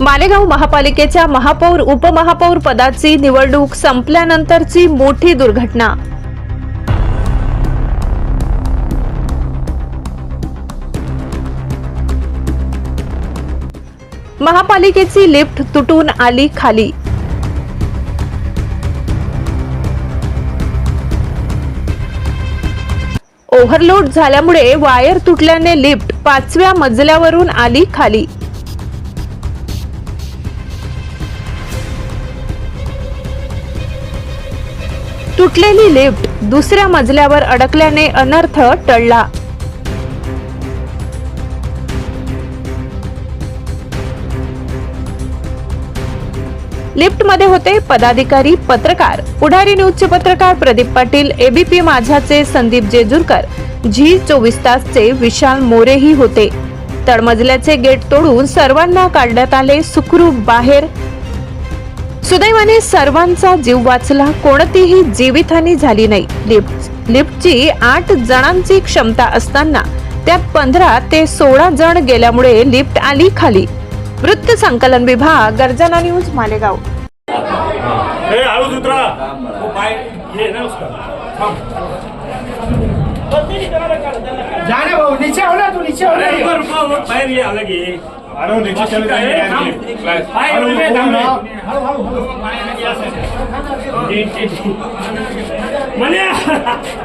मालेगाव महापालिकेच्या महापौर उपमहापौर पदाची निवडणूक संपल्यानंतरची मोठी दुर्घटना. महापालिकेची लिफ्ट तुटून आली खाली. ओव्हरलोड झाल्यामुळे वायर तुटल्याने लिफ्ट पाचव्या मजल्यावरून आली खाली. तुटलेली लिफ्ट दुसऱ्या मजल्यावर अडकल्याने अनर्थ टळला. लिफ्टमध्ये होते पदाधिकारी पत्रकार. पुढारी न्यूजचे पत्रकार प्रदीप पाटील एबीपी माझाचे संदीप जेजूरकर. झी चोवीस तासचे विशाल मोरेही होते. तळमजल्याचे गेट तोडून सर्वांना काढण्यात आले सुखरूप बाहेर सुदैवाने सर्वांचा जीव वाचला कोणतीही जीवितहानी झाली नाही. लिफ्ट लिफ्टची आठ जणांची क्षमता असताना त्यात पंधरा ते सोळा जण गेल्यामुळे लिफ्ट आली खाली. वृत्त संकलन विभाग गर्जना न्यूज मालेगाव. जाने भाऊ नीचे हो ना तू नीचे हो ना. पैर ये अलग I don't expect anything class. I don't know. Hello, hello, hello.